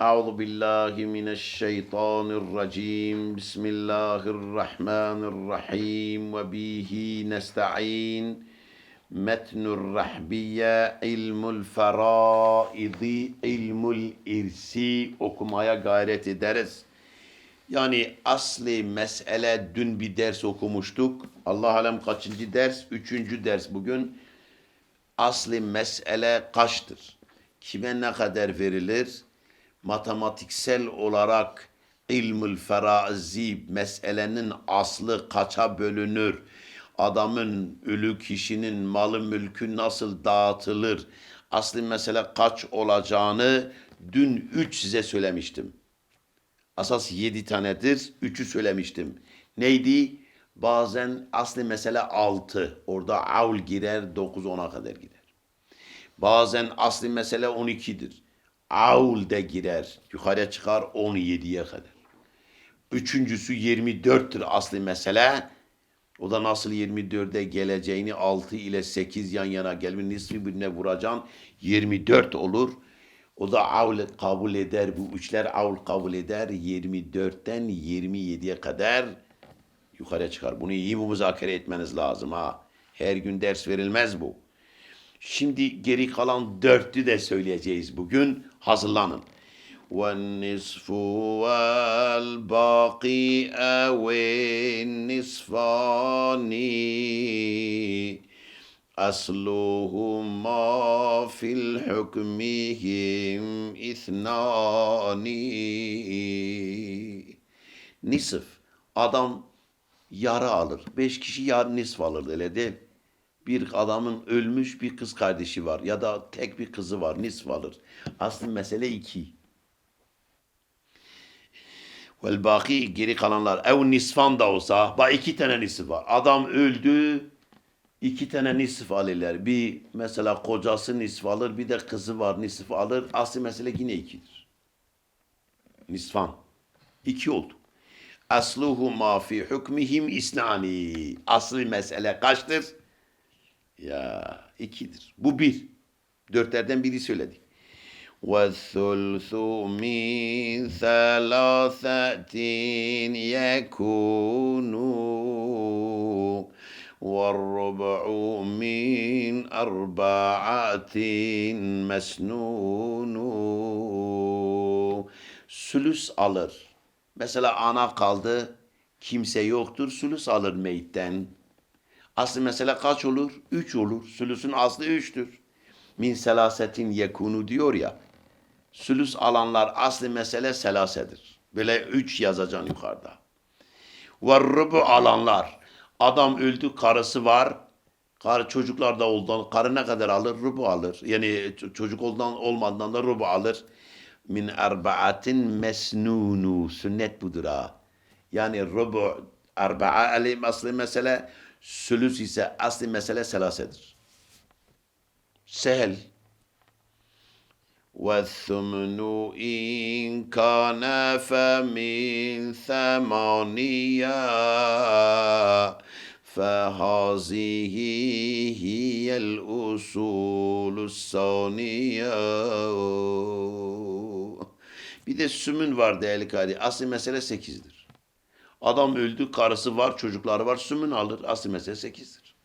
أعوذ بالله من الشيطان الرجيم بسم الله الرحمن الرحيم وبه نستعين متن الرحبية علم الفرائض علم الإرسي okumaya gayret ederiz. Yani asli mesele dün bir ders okumuştuk. Allah alem kaçıncı ders? Üçüncü ders bugün. Asli mesele kaçtır? Kime ne kadar verilir? Matematiksel olarak ilmül ferazi meselenin aslı kaça bölünür? Adamın, ölü kişinin malı mülkü nasıl dağıtılır? Asli mesele kaç olacağını dün üç size söylemiştim. Asas yedi tanedir. Üçü söylemiştim. Neydi? Bazen asli mesele altı. Orada avl girer dokuz ona kadar gider. Bazen asli mesele on ikidir. Avl de girer. Yukarıya çıkar on yediye kadar. Üçüncüsü 24'tür asli mesele. O da nasıl 24'e geleceğini 6 ile 8 yan yana gelmiş nisfi birine vuracaksın 24 olur. O da avl kabul eder. Bu üçler avl kabul eder. 24'ten 27'ye kadar yukarıya çıkar. Bunu iyi müzakere etmeniz lazım ha. Her gün ders verilmez bu. Şimdi geri kalan dörtü de söyleyeceğiz bugün Hazırlanın. والنصف والباقي أو النصفان أصلهما في الحكمهم اثنان Nisf. Adam yarı alır. Beş kişi yarı nisf alır öyle değil. Bir adamın ölmüş bir kız kardeşi var ya da tek bir kızı var nisf alır. Aslında mesele iki. Vel baki geri kalanlar ev nisfan da olsa bak iki tane nisf var. Adam öldü iki tane nisf alırlar. Bir mesela kocası nisf alır bir de kızı var nisf alır. Aslı mesele yine ikidir. Nisfan. İki oldu. Asluhuma fi hukmihim isnani. Aslı mesele kaçtır? Ya ikidir. Bu bir. Dörtlerden biri söyledik. والثلث من ثلاثة يكون والربع من أربعة مسنون Sülüs alır. Mesela ana kaldı, kimse yoktur, sülüs alır meyitten. Aslı mesela kaç olur? Üç olur. Sülüsün aslı üçtür. Min selasetin yekunu diyor ya. Sülüs alanlar aslı mesele selasedir. Böyle üç yazacaksın yukarıda. Ve rubu alanlar. Adam öldü, karısı var. Karı çocuklar da oldu. Karı ne kadar alır? Rubu alır. Yani çocuk oldan olmadan da rubu alır. Min erbaatin mesnunu. Sünnet budur ha. Yani rubu erbaa alim aslı mesele sülüs ise asli mesele selasedir. Sehel. والثمن إن كان فمن ثمانية فهذه هي الأصول الثانية Bir de sümün var değerli kari. Asli mesele sekizdir. Adam öldü, karısı var, çocukları var, sümün alır. Asli mesele sekizdir.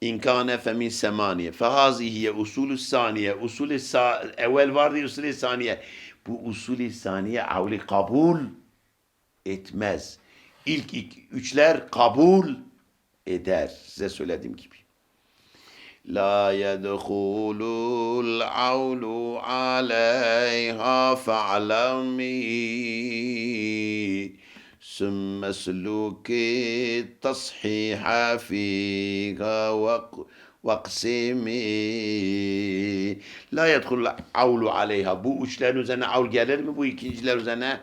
İnkâne femin semaniye. Fehazihiye usulü saniye. Usulü sa evvel vardı usulü saniye. Bu usulü saniye avli kabul etmez. İlk iki, üçler kabul eder. Size söylediğim gibi. La yedhulul avlu aleyha fa'lami ثم اسلك التصحيح فيها وق- واقسمي La yedhul avlu aleyha. Bu üçlerin üzerine avl gelir mi? Bu ikinciler üzerine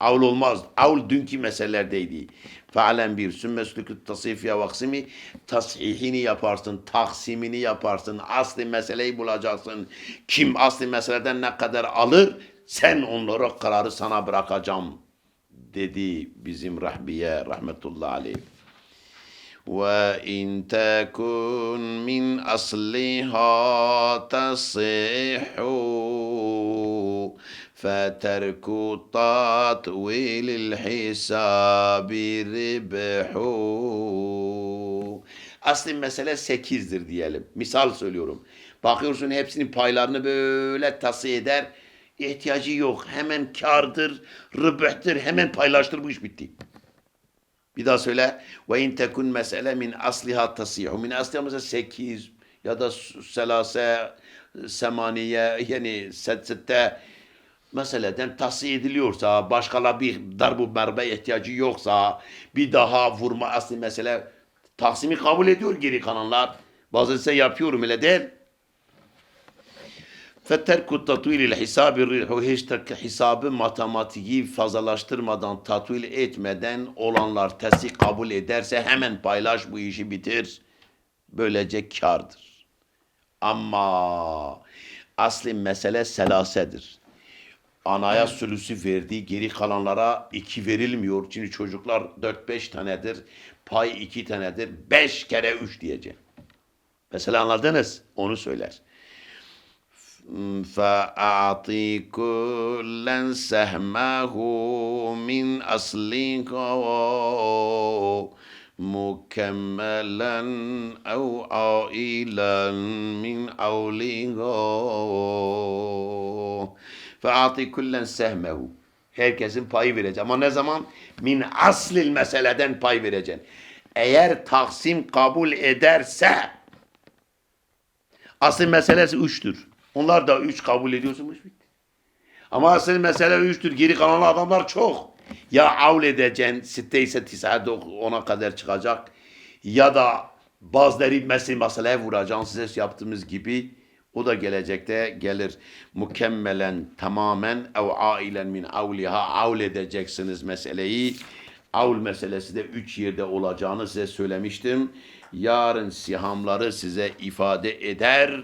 avl olmaz. Avl dünkü meselelerdeydi. Fealen bir sümmeslükü tasfiye vaksimi tasihini yaparsın, taksimini yaparsın, asli meseleyi bulacaksın. Kim asli meseleden ne kadar alır, sen onlara kararı sana bırakacağım dedi bizim Rahbiye rahmetullah aleyh. وإن تكن من أصلها تصح فترك تطويل الحساب ربح Asli mesele 8'dir diyelim. Misal söylüyorum. Bakıyorsun hepsinin paylarını böyle tasfiye eder. İhtiyacı yok. Hemen kardır, rıbıhtır. Hemen paylaştır bu iş bitti. Bir daha söyle. Ve in tekun mesele min asliha tasihu. Min asliha mesela 8 ya da selase, semaniye yani sette meseleden tahsiye ediliyorsa, başkala bir darbu merbe ihtiyacı yoksa, bir daha vurma asli mesele taksimi kabul ediyor geri kalanlar. Bazısı yapıyorum öyle değil. Fetterku tatvilil hisabi rihu hiç hesabı matematiği fazlalaştırmadan tatvil etmeden olanlar tesi kabul ederse hemen paylaş bu işi bitir. Böylece kardır. Ama asli mesele selasedir. Anaya sülüsü verdiği geri kalanlara iki verilmiyor. Şimdi çocuklar dört beş tanedir. Pay iki tanedir. Beş kere üç diyecek. Mesela anladınız? Onu söyler. فأعطي كلا سهمه من أصلك مكملا أو عائلا من أولها فأعطي كلا سهمه Herkesin payı verecek. Ama ne zaman? Min aslil meseleden pay vereceksin. Eğer taksim kabul ederse Asıl meselesi üçtür. Onlar da üç kabul ediyorsunuz bitti. Ama asıl mesele üçtür. Geri kalan adamlar çok. Ya avl edeceksin, sitte ise tisade ona kadar çıkacak. Ya da bazıları mesele meseleye vuracaksın size yaptığımız gibi. O da gelecekte gelir. Mükemmelen tamamen ev ailen min avliha avl edeceksiniz meseleyi. Avl meselesi de üç yerde olacağını size söylemiştim. Yarın sihamları size ifade eder.